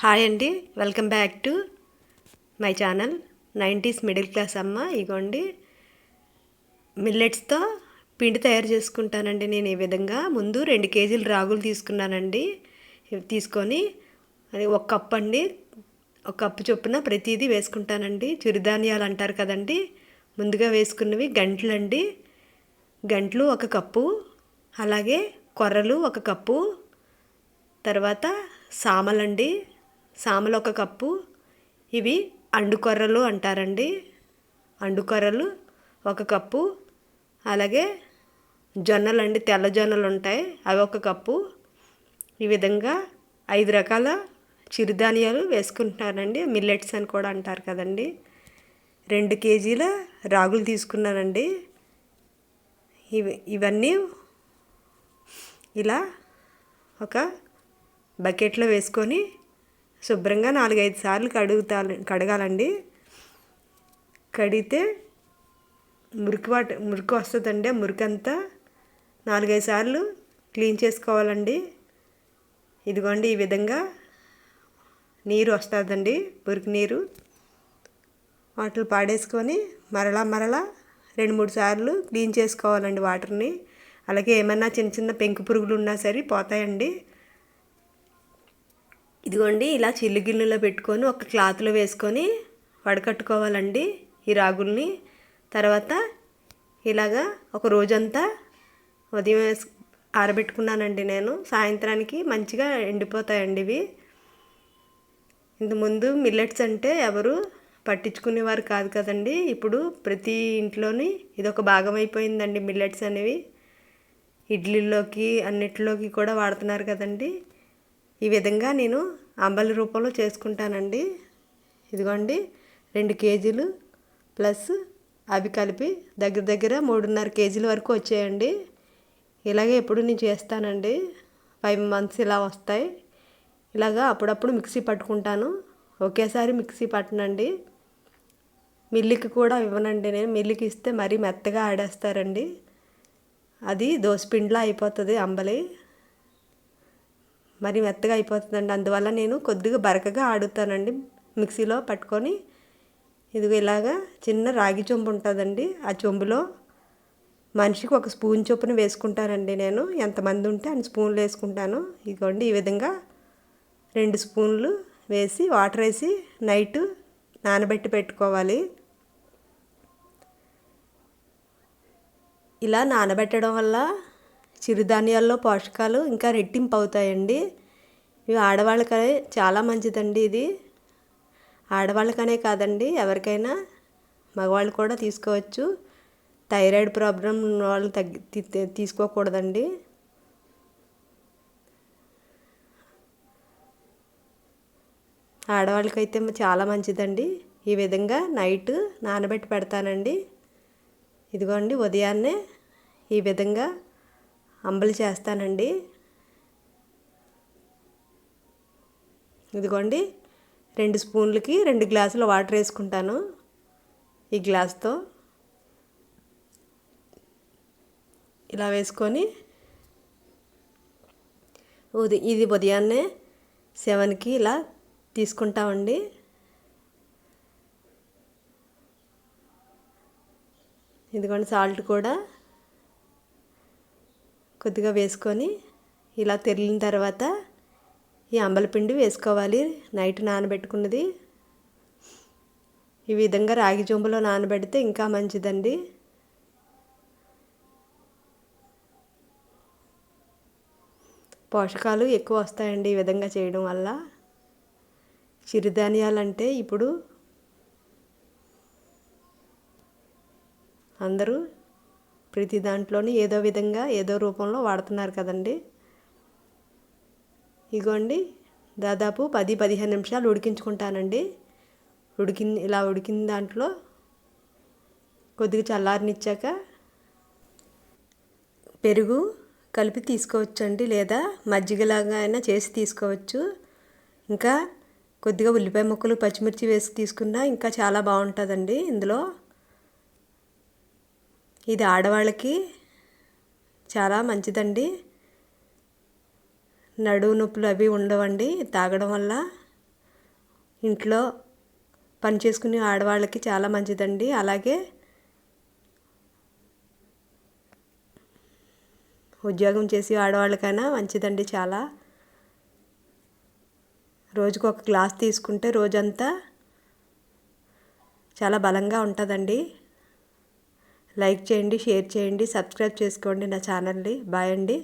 Hi అండి welcome back to my channel. Nineties middle class అమ్మ ఇగోండి. మిల్లెట్స్తో పిండి తయారు చేసుకుంటానండి నేను ఈ విధంగా. ముందు రెండు కేజీలు రాగులు తీసుకున్నానండి. తీసుకొని అది ఒక కప్ అండి. ఒక కప్పు చొప్పున ప్రతిదీ వేసుకుంటానండి. చిరుధాన్యాలు అంటారు కదండి ముందుగా వేసుకున్నవి గంటలండి. గంటలు ఒక కప్పు అలాగే కొర్రలు ఒక కప్పు తర్వాత సామలండి. సామలు ఒక కప్పు. ఇవి అండుకొర్రలు అంటారండి. అండుకొర్రలు ఒక కప్పు. అలాగే జొన్నలు అండి తెల్ల జొన్నలు ఉంటాయి అవి ఒక కప్పు. ఈ విధంగా ఐదు రకాల చిరుధాన్యాలు వేసుకుంటున్నానండి. మిల్లెట్స్ అని కూడా అంటారు కదండి. రెండు కేజీల రాగులు తీసుకున్నానండి. ఇవి ఇవన్నీ ఇలా ఒక బకెట్లో వేసుకొని శుభ్రంగా నాలుగైదు సార్లు కడుగుతా కడగాలండి. కడిగితే మురికి వాట మురికి వస్తుందండి ఆ నాలుగైదు సార్లు క్లీన్ చేసుకోవాలండి. ఇదిగోండి ఈ విధంగా నీరు వస్తుందండి మురికి నీరు. వాటిని పాడేసుకొని మరలా మరలా రెండు మూడు సార్లు క్లీన్ చేసుకోవాలండి వాటర్ని. అలాగే ఏమన్నా చిన్న చిన్న పెంకు పురుగులు ఉన్నా సరే పోతాయండి. ఇదిగోండి ఇలా చిల్లుగిల్లులో పెట్టుకొని ఒక క్లాత్లో వేసుకొని వడకట్టుకోవాలండి ఈ రాగుల్ని. తర్వాత ఇలాగా ఒక రోజంతా ఉదయం ఆరబెట్టుకున్నానండి నేను. సాయంత్రానికి మంచిగా ఎండిపోతాయండి ఇవి. ఇంతకుముందు మిల్లెట్స్ అంటే ఎవరు పట్టించుకునేవారు కాదు కదండి. ఇప్పుడు ప్రతి ఇంట్లోని ఇది ఒక భాగం అయిపోయిందండి మిల్లెట్స్ అనేవి. ఇడ్లీలోకి అన్నిటిలోకి కూడా వాడుతున్నారు కదండి. ఈ విధంగా నేను అంబలి రూపంలో చేసుకుంటానండి. ఇదిగోండి రెండు కేజీలు ప్లస్ అవి కలిపి దగ్గర దగ్గర మూడున్నర కేజీల వరకు వచ్చాయండి. ఇలాగే ఎప్పుడు నేను చేస్తానండి. ఫైవ్ మంత్స్ ఇలా వస్తాయి. ఇలాగా అప్పుడప్పుడు మిక్సీ పట్టుకుంటాను. ఒకేసారి మిక్సీ పట్టనండి. మిల్లికి కూడా ఇవ్వనండి నేను. మిల్లికి ఇస్తే మరీ మెత్తగా ఆడేస్తారండి. అది దోసపిండిలా అయిపోతుంది అంబలి. మరి మెత్తగా అయిపోతుందండి. అందువల్ల నేను కొద్దిగా బరకగా ఆడుతానండి. మిక్సీలో పట్టుకొని ఇదిగో ఇలాగా చిన్న రాగి చెంబు ఉంటుందండి. ఆ చెంబులో మనిషికి ఒక స్పూన్ చొప్పున వేసుకుంటానండి నేను. ఎంతమంది ఉంటే అన్ని స్పూన్లు వేసుకుంటాను. ఇదిగోండి ఈ విధంగా రెండు స్పూన్లు వేసి వాటర్ వేసి నైట్ నానబెట్టి పెట్టుకోవాలి. ఇలా నానబెట్టడం వల్ల చిరుధాన్యాల్లో పోషకాలు ఇంకా రెట్టింపు అవుతాయండి. ఇవి ఆడవాళ్ళకనే చాలా మంచిదండి ఇది. ఆడవాళ్ళకనే కాదండి ఎవరికైనా మగవాళ్ళు కూడా తీసుకోవచ్చు. థైరాయిడ్ ప్రాబ్లం ఉన్న వాళ్ళు తగ్గి తీసుకోకూడదండి. ఆడవాళ్ళకైతే చాలా మంచిదండి. ఈ విధంగా నైట్ నానబెట్టి పెడతానండి. ఇదిగోండి ఉదయాన్నే ఈ విధంగా అంబలి చేస్తానండి. ఇదిగోండి రెండు స్పూన్లకి రెండు గ్లాసుల వాటర్ వేసుకుంటాను ఈ గ్లాస్తో. ఇలా వేసుకొని ఉది ఇది ఉదయాన్నే సెవెన్కి ఇలా తీసుకుంటామండి. ఇదిగోండి సాల్ట్ కూడా కొద్దిగా వేసుకొని ఇలా తెరిలిన తర్వాత ఈ అంబలపిండి వేసుకోవాలి. నైట్ నానబెట్టుకున్నది. ఈ విధంగా రాగి జొంబులో నానబెడితే ఇంకా మంచిదండి. పోషకాలు ఎక్కువ వస్తాయండి ఈ విధంగా చేయడం వల్ల. చిరుధాన్యాలు అంటే ఇప్పుడు అందరూ ప్రతి దాంట్లోని ఏదో విధంగా ఏదో రూపంలో వాడుతున్నారు కదండి. ఇగోండి దాదాపు పది పదిహేను నిమిషాలు ఉడికించుకుంటానండి. ఉడికిన ఇలా ఉడికిన దాంట్లో కొద్దిగా చల్లారనిచ్చాక పెరుగు కలిపి తీసుకోవచ్చండి లేదా మజ్జిగలాగా అయినా చేసి తీసుకోవచ్చు. ఇంకా కొద్దిగా ఉల్లిపాయ ముక్కలు పచ్చిమిర్చి వేసి తీసుకున్నా ఇంకా చాలా బాగుంటుందండి ఇందులో. ఇది ఆడవాళ్ళకి చాలా మంచిదండి. నడువు నొప్పులు అవి ఉండవండి. తాగడం వల్ల ఇంట్లో పని చేసుకునే ఆడవాళ్ళకి చాలా మంచిదండి. అలాగే ఉద్యోగం చేసే ఆడవాళ్ళకైనా మంచిదండి చాలా. రోజుకు ఒక గ్లాస్ తీసుకుంటే రోజంతా చాలా బలంగా ఉంటుందండి. లైక్ చేయండి షేర్ చేయండి సబ్స్క్రైబ్ చేసుకోండి నా ఛానల్ని. బాయ్ అండి.